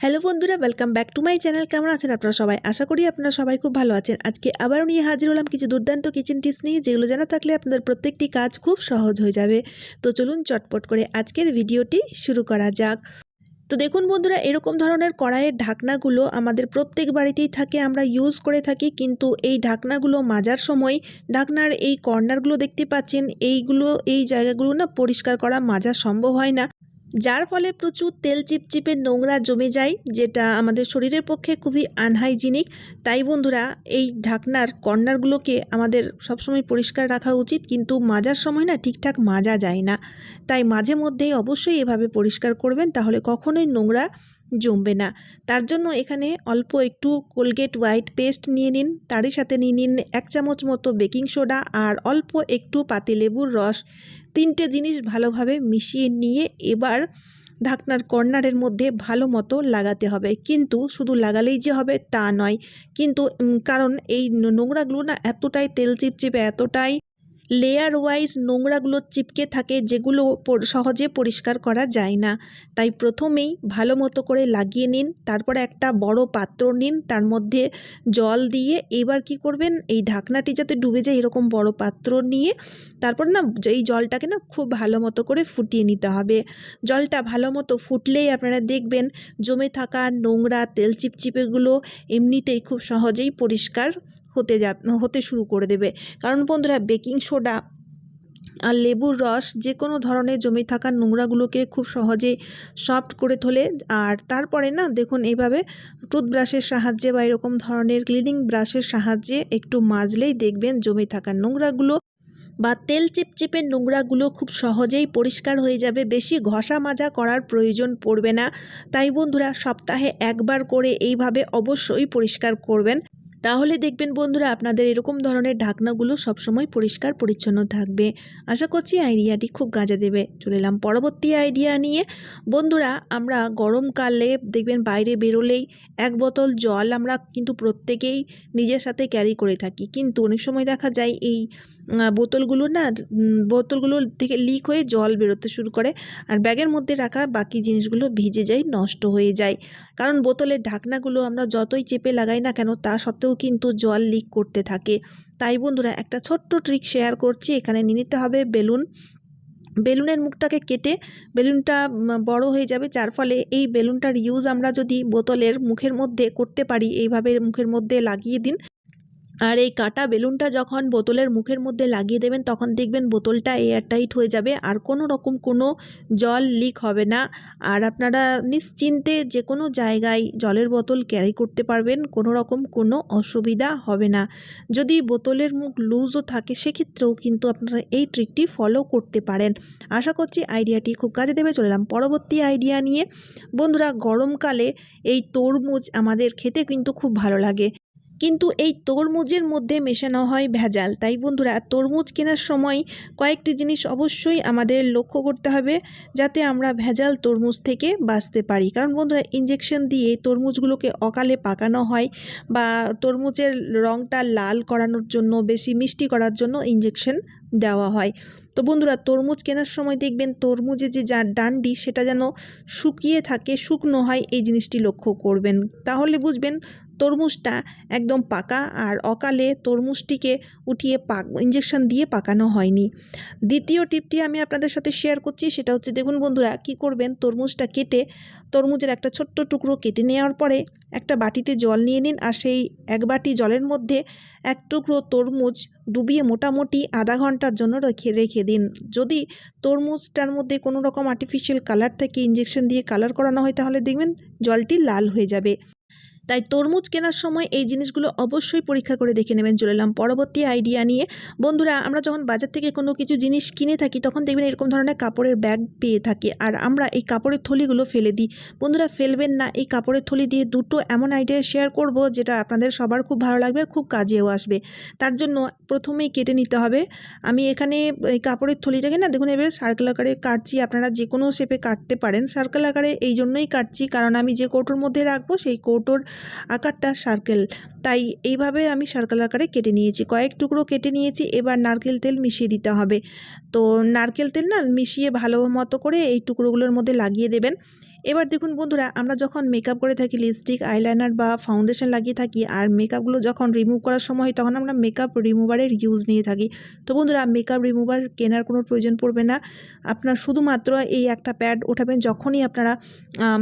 Hello বন্ধুরা welcome back to my channel কেমন আছেন আপনারা সবাই? আশা করি আপনারা সবাই খুব ভালো আছেন। আজকে আবারও নিয়ে হাজির হলাম কিছু দুর্দান্ত কিচেন টিপস নিয়ে, যেগুলো জানা থাকলে আপনাদের প্রত্যেকটি কাজ খুব সহজ হয়ে যাবে। তো চলুন চটপট করে আজকের ভিডিওটি শুরু করা যাক। তো দেখুন বন্ধুরা, এরকম ধরনের কড়াইয়ের ঢাকনাগুলো আমাদের প্রত্যেক বাড়িতেই থাকে, আমরা ইউজ করে থাকি। কিন্তু এই ঢাকনাগুলো মাজার সময় ঢাকনার এই কর্নারগুলো দেখতে পাচ্ছেন, এইগুলো, এই জায়গাগুলো না পরিষ্কার করা মাজা সম্ভব হয় না। যার ফলে প্রচুর তেল চিপচিপে নোংরা জমে যায়, যেটা আমাদের শরীরের পক্ষে খুবই আনহাইজিনিক তাই বন্ধুরা, এই ঢাকনার কর্নারগুলোকে আমাদের সবসময় পরিষ্কার রাখা উচিত, কিন্তু মাজার সময় না ঠিকঠাক মাজা যায় না। তাই মাঝে মধ্যেই অবশ্যই এভাবে পরিষ্কার করবেন, তাহলে কখনোই নোংরা জমবে না। তার জন্য এখানে অল্প একটু কোলগেট হোয়াইট পেস্ট নিয়ে নিন। তারই সাথে নিয়ে নিন এক চামচ মতো বেকিং সোডা আর অল্প একটু পাতিলেবুর রস। তিনটে জিনিস ভালোভাবে মিশিয়ে নিয়ে এবার ঢাকনার কর্নারের মধ্যে ভালো মতো লাগাতে হবে। কিন্তু শুধু লাগালেই যে হবে তা নয়। কিন্তু কারণ এই নোংরাগুলো না এতটাই তেল চিপচিপে, এতটাই লেয়ার ওয়াইজ নোংরাগুলো চিপকে থাকে যেগুলো সহজে পরিষ্কার করা যায় না। তাই প্রথমেই ভালো মতো করে লাগিয়ে নিন, তারপরে একটা বড় পাত্র নিন, তার মধ্যে জল দিয়ে এবার কি করবেন, এই ঢাকনাটি যাতে ডুবে যায় এরকম বড় পাত্র নিয়ে, তারপর না এই জলটাকে না খুব ভালো মতো করে ফুটিয়ে নিতে হবে। জলটা ভালো মতো ফুটলেই আপনারা দেখবেন জমে থাকা নোংরা তেল চিপচিপেগুলো এমনিতেই খুব সহজেই পরিষ্কার হতে যা, হতে শুরু করে দেবে। কারণ বন্ধুরা, বেকিং সোডা আর লেবুর রস যে কোনো ধরনের জমে থাকা নোংরাগুলোকে খুব সহজে সফট করে তোলে। আর তারপরে না, দেখুন এইভাবে টুথব্রাশের সাহায্যে বা এরকম ধরনের ক্লিনিং ব্রাশের সাহায্যে একটু মাজলেই দেখবেন জমে থাকা নোংরাগুলো বা তেল চিপচিপে নোংরাগুলো খুব সহজেই পরিষ্কার হয়ে যাবে। বেশি ঘষা মাজা করার প্রয়োজন পড়বে না। তাই বন্ধুরা, সপ্তাহে একবার করে এইভাবে অবশ্যই পরিষ্কার করবেন। তাহলে দেখবেন বন্ধুরা আপনাদের এরকম ধরনের ঢাকনাগুলো সবসময় পরিষ্কার পরিচ্ছন্ন থাকবে। আশা করছি আইডিয়াটি খুব কাজে দেবে। চলে এলাম পরবর্তী আইডিয়া নিয়ে। বন্ধুরা, আমরা গরমকালে দেখবেন বাইরে বেরোলেই এক বোতল জল আমরা কিন্তু প্রত্যেকেই নিজের সাথে ক্যারি করে থাকি। কিন্তু অনেক সময় দেখা যায় এই বোতলগুলো না বোতলগুলো থেকে লিক হয়ে জল বেরোতে শুরু করে আর ব্যাগের মধ্যে রাখা বাকি জিনিসগুলো ভিজে যায়, নষ্ট হয়ে যায়। কারণ বোতলের ঢাকনাগুলো আমরা যতই চেপে লাগাই না কেন তা সত্ত্বেও কিন্তু জল লিক করতে থাকে। তাই বন্ধুরা, একটা ছোট্ট ট্রিক শেয়ার করছি। এখানে নিয়ে নিতে হবে বেলুন। বেলুনের মুখটাকে কেটে বেলুনটা বড় হয়ে যাবে। যার ফলে এই বেলুনটার ইউজ আমরা যদি বোতলের মুখের মধ্যে করতে পারি, এইভাবে মুখের মধ্যে লাগিয়ে দিন। আর এই কাটা বেলুনটা যখন বোতলের মুখের মধ্যে লাগিয়ে দেবেন, তখন দেখবেন বোতলটা এয়ারটাইট হয়ে যাবে আর কোনো রকম কোনো জল লিক হবে না। আর আপনারা নিশ্চিন্তে যে কোনো জায়গায় জলের বোতল ক্যারি করতে পারবেন, কোনো রকম কোনো অসুবিধা হবে না। যদি বোতলের মুখ লুজও থাকে, সেক্ষেত্রেও কিন্তু আপনারা এই ট্রিকটি ফলো করতে পারেন। আশা করছি আইডিয়াটি খুব কাজে দেবে চললাম পরবর্তী আইডিয়া নিয়ে। বন্ধুরা, গরমকালে এই তরমুজ আমাদের খেতে কিন্তু খুব ভালো লাগে। কিন্তু এই তরমুজের মধ্যে মেশানো হয় ভেজাল। তাই বন্ধুরা, তরমুজ কেনার সময় কয়েকটি জিনিস অবশ্যই আমাদের লক্ষ্য করতে হবে যাতে আমরা ভেজাল তরমুজ থেকে বাঁচতে পারি। কারণ বন্ধুরা ইঞ্জেকশন দিয়ে তরমুজগুলোকে অকালে পাকানো হয় বা তরমুজের রঙটা লাল করানোর জন্য, বেশি মিষ্টি করার জন্য ইঞ্জেকশন দেওয়া হয়। তো বন্ধুরা, তরমুজ কেনার সময় দেখবেন তরমুজে যে যা ডান্ডি, সেটা যেন শুকিয়ে থাকে, শুকনো হয়, এই জিনিসটি লক্ষ্য করবেন। তাহলে বুঝবেন তরমুজটা একদম পাকা আর অকালে তরমুজটিকে উঠিয়ে পাক ইঞ্জেকশন দিয়ে পাকানো হয়নি। দ্বিতীয় টিপটি আমি আপনাদের সাথে শেয়ার করছি, সেটা হচ্ছে দেখুন বন্ধুরা কি করবেন, তরমুজটা কেটে তরমুজের একটা ছোট্ট টুকরো কেটে নেওয়ার পরে একটা বাটিতে জল নিয়ে নিন আর সেই এক বাটি জলের মধ্যে এক টুকরো তরমুজ ডুবিয়ে মোটামুটি আধা ঘণ্টার জন্য রেখে রেখে দিন। যদি তরমুজটার মধ্যে কোনো রকম আর্টিফিশিয়াল কালার থেকে ইঞ্জেকশন দিয়ে কালার করানো হয় তাহলে দেখবেন জলটি লাল হয়ে যাবে। তাই তরমুজ কেনার সময় এই জিনিসগুলো অবশ্যই পরীক্ষা করে দেখে নেবেন, চলে এলাম পরবর্তী আইডিয়া নিয়ে। বন্ধুরা, আমরা যখন বাজার থেকে কোনো কিছু জিনিস কিনে থাকি, তখন দেখবেন এরকম ধরনের কাপড়ের ব্যাগ পেয়ে থাকি আর আমরা এই কাপড়ের থলিগুলো ফেলে দিই। বন্ধুরা, ফেলবেন না, এই কাপড়ের থলি দিয়ে দুটো এমন আইডিয়া শেয়ার করব যেটা আপনাদের সবার খুব ভালো লাগবে আর খুব কাজেও আসবে। তার জন্য প্রথমেই কেটে নিতে হবে। আমি এখানে এই কাপড়ের থলিটাকে না, দেখুন, এবার সার্কেল আকারে কাটছি। আপনারা যে কোনো শেপে কাটতে পারেন। সার্কেল আকারে এই জন্যই কাটছি। কারণ আমি যে কৌটোর মধ্যে রাখব, সেই কৌটোর আকারটা সার্কেল। তাই এইভাবে আমি সার্কেল আকারে কেটে নিয়েছি। কয়েক টুকরো কেটে নিয়েছি, এবার নারকেল তেল মিশিয়ে দিতে হবে। তো নারকেল তেল না মিশিয়ে ভালো মতো করে এই টুকরোগুলোর মধ্যে লাগিয়ে দেবেন। এবার দেখুন বন্ধুরা, আমরা যখন মেকআপ করে থাকি লিপস্টিক আইলাইনার বা ফাউন্ডেশন লাগিয়ে থাকি আর মেকআপগুলো যখন রিমুভ করার সময় তখন আমরা মেকআপ রিমুভারের ইউজ নিয়ে থাকি। তো বন্ধুরা মেকআপ রিমুভার কেনার কোনো প্রয়োজন পড়বে না। আপনার শুধুমাত্র এই একটা প্যাড ওঠাবেন যখনই আপনারা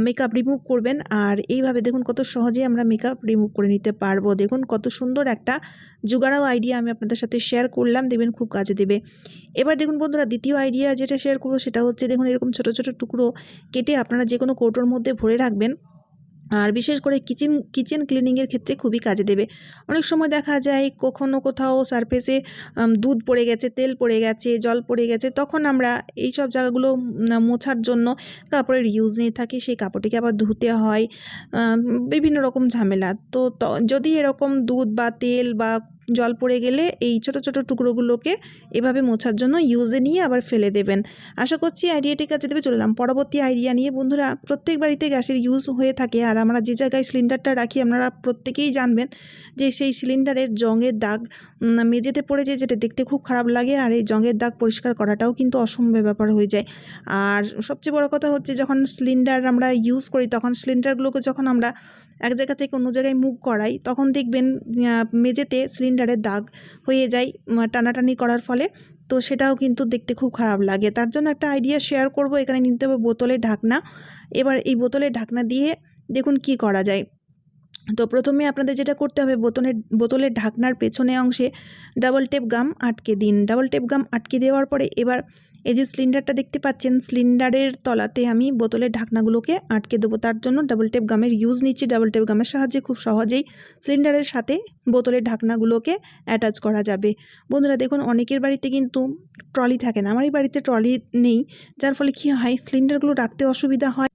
মেকআপ রিমুভ করবেন। আর এইভাবে দেখুন কত সহজেই আমরা মেকআপ রিমুভ করে নিতে পারব। দেখুন কত সুন্দর একটা জুগাড়াও আইডিয়া আমি আপনাদের সাথে শেয়ার করলাম, দেখবেন খুব কাজে দেবে। এবার দেখুন বন্ধুরা, দ্বিতীয় আইডিয়া যেটা শেয়ার করব সেটা হচ্ছে, দেখুন এরকম ছোটো ছোটো টুকরো কেটে আপনারা যে কোনো কৌটোর মধ্যে ভরে রাখবেন। আর বিশেষ করে কিচেন কিচেন ক্লিনিংয়ের ক্ষেত্রে খুবই কাজে দেবে। অনেক সময় দেখা যায়, কখনো কোথাও সারফেসে দুধ পড়ে গেছে, তেল পড়ে গেছে, জল পড়ে গেছে, তখন আমরা এই সব জায়গাগুলো মোছার জন্য কাপড়ের ইউজ নিয়ে থাকি, সেই কাপড়টিকে আবার ধুতে হয়। বিভিন্ন রকম ঝামেলা। তো, যদি এরকম দুধ বা তেল বা জল পড়ে গেলে এই ছোট ছোট টুকরোগুলোকে এভাবে মোছার জন্য ইউজে নিয়ে আবার ফেলে দেবেন। আশা করছি আইডিয়াটি কাছে দেবে চললাম পরবর্তী আইডিয়া নিয়ে। বন্ধুরা, প্রত্যেক বাড়িতে গ্যাসের ইউজ হয়ে থাকে আর আমরা যে জায়গায় সিলিন্ডারটা রাখি, আপনারা প্রত্যেকেই জানবেন যে সেই সিলিন্ডারের জঙের দাগ মেঝেতে পড়ে যায়, যেটা দেখতে খুব খারাপ লাগে আর এই জঙের দাগ পরিষ্কার করাটাও কিন্তু অসম্ভব ব্যাপার হয়ে যায়। আর সবচেয়ে বড় কথা হচ্ছে, যখন সিলিন্ডার আমরা ইউজ করি, তখন সিলিন্ডারগুলোকে যখন আমরা এক জায়গা থেকে অন্য জায়গায় মুভ করাই, তখন দেখবেন মেঝেতে সিলিন্ডারের দাগ হয়ে যায় টানাটানি করার ফলে। তো সেটাও কিন্তু দেখতে খুব খারাপ লাগে। তার জন্য একটা আইডিয়া শেয়ার করব। এখানে নিতে হবে বোতলের ঢাকনা। এবার এই বোতলের ঢাকনা দিয়ে দেখুন কি করা যায়। তো প্রথমে আপনাদের যেটা করতে হবে, বোতলের বোতলের ঢাকনার পেছনে অংশে ডাবল টেপ গাম আটকে দিন। ডাবল টেপ গাম আটকে দেওয়ার পরে এবার এই যে সিলিন্ডারটা দেখতে পাচ্ছেন সিলিন্ডারের তলাতে আমি বোতলের ঢাকনাগুলোকে আটকে দেবো। তার জন্য ডাবল টেপ গামের ইউজ নিচ্ছি। ডাবল টেপ গামের সাহায্যে খুব সহজেই সিলিন্ডারের সাথে বোতলের ঢাকনাগুলোকে অ্যাটাচ করা যাবে। বন্ধুরা, দেখুন, অনেকের বাড়িতে কিন্তু ট্রলি থাকে না। আমারই বাড়িতে ট্রলি নেই, যার ফলে কী হয় সিলিন্ডারগুলো রাখতে অসুবিধা হয়।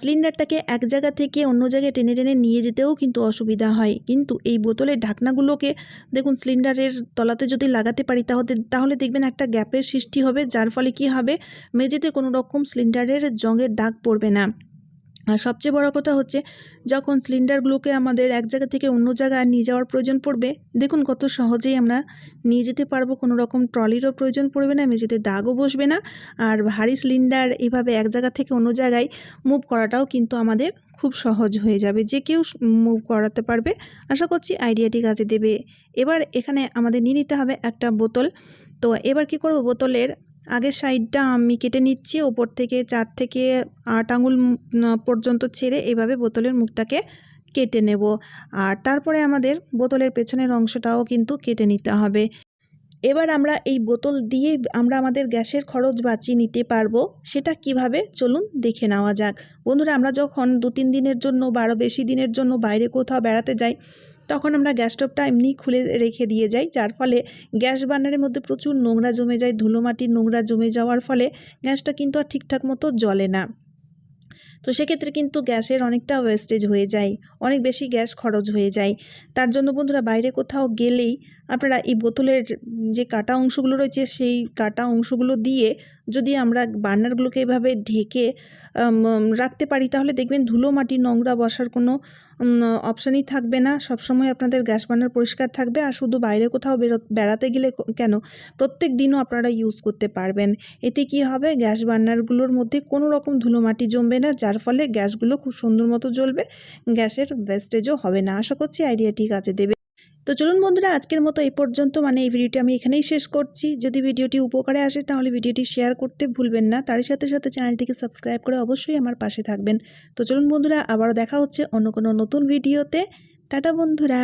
সিলিন্ডারটাকে এক জায়গা থেকে অন্য জায়গায় টেনে টেনে নিয়ে যেতেও কিন্তু অসুবিধা হয়। কিন্তু এই বোতলের ঢাকনাগুলোকে দেখুন, সিলিন্ডারের তলাতে যদি লাগাতে পারি তাহলে তাহলে দেখবেন একটা গ্যাপের সৃষ্টি হবে, যার ফলে কি হবে? মেঝেতে কোনো রকম সিলিন্ডারের জঙের দাগ পড়বে না। আর সবচেয়ে বড় কথা হচ্ছে, যখন সিলিন্ডারগুলোকে আমাদের এক জায়গা থেকে অন্য জায়গায় নিয়ে যাওয়ার প্রয়োজন পড়বে, দেখুন কত সহজেই আমরা নিয়ে যেতে পারব। কোনো রকম ট্রলিরও প্রয়োজন পড়বে না, মেঝেতে দাগও বসবে না, আর ভারী সিলিন্ডার এভাবে এক জায়গা থেকে অন্য জায়গায় মুভ করাটাও কিন্তু আমাদের খুব সহজ হয়ে যাবে, যে কেউ মুভ করাতে পারবে। আশা করছি আইডিয়াটি কাজে দেবে। এবার এখানে আমাদের নিয়ে নিতে হবে একটা বোতল। তো এবার কি করব? বোতলের আগের সাইডটা আমি কেটে নিচ্ছি, ওপর থেকে চার থেকে আট আঙুল পর্যন্ত ছেড়ে এভাবে বোতলের মুখটাকে কেটে নেব। আর তারপরে আমাদের বোতলের পেছনের অংশটাও কিন্তু কেটে নিতে হবে। এবার আমরা এই বোতল দিয়ে আমরা আমাদের গ্যাসের খরচ বাঁচিয়ে নিতে পারব, সেটা কীভাবে? চলুন দেখে নেওয়া যাক। বন্ধুরা, আমরা যখন দু তিন দিনের জন্য বারো বেশি দিনের জন্য বাইরে কোথাও বেড়াতে যাই তখন আমরা গ্যাস স্টোভটা এমনি খুলে রেখে দিয়ে যাই, যার ফলে গ্যাস বার্নারের মধ্যে প্রচুর নোংরা জমে যায়, ধুলো মাটির নোংরা জমে যাওয়ার ফলে গ্যাসটা কিন্তু আর ঠিকঠাক মতো জ্বলে না। তো সেক্ষেত্রে কিন্তু গ্যাসের অনেকটা ওয়েস্টেজ হয়ে যায়, অনেক বেশি গ্যাস খরচ হয়ে যায়। তার জন্য বন্ধুরা বাইরে কোথাও গেলেই আপনারা এই বোতলের যে কাটা অংশগুলো রয়েছে, সেই কাটা অংশগুলো দিয়ে যদি আমরা বার্নারগুলোকে এভাবে ঢেকে রাখতে পারি, তাহলে দেখবেন ধুলো, মাটি, নোংরা বসার কোনো অপশানই থাকবে না। সবসময় আপনাদের গ্যাস বার্নার পরিষ্কার থাকবে আর শুধু বাইরে কোথাও বেড়াতে গেলে কেন? প্রত্যেক দিনও আপনারা ইউজ করতে পারবেন। এতে কি হবে? গ্যাস বার্নারগুলোর মধ্যে কোনো রকম ধুলো, মাটি জমবে না, যার ফলে গ্যাসগুলো খুব সুন্দর মতো জ্বলবে, গ্যাসের ওয়েস্টেজও হবে না। আশা করছি আইডিয়াটি কাজে দেবে। তো চলুন বন্ধুরা, আজকের মতো এই পর্যন্ত। মানে এই ভিডিওটি আমি এখানেই শেষ করছি। যদি ভিডিওটি উপকারে আসে, তাহলে ভিডিওটি শেয়ার করতে ভুলবেন না। তার সাথে সাথে চ্যানেলটিকে সাবস্ক্রাইব করে অবশ্যই আমার পাশে থাকবেন। তো চলুন বন্ধুরা, আবারও দেখা হচ্ছে অন্য কোনো নতুন ভিডিওতে। টাটা বন্ধুরা।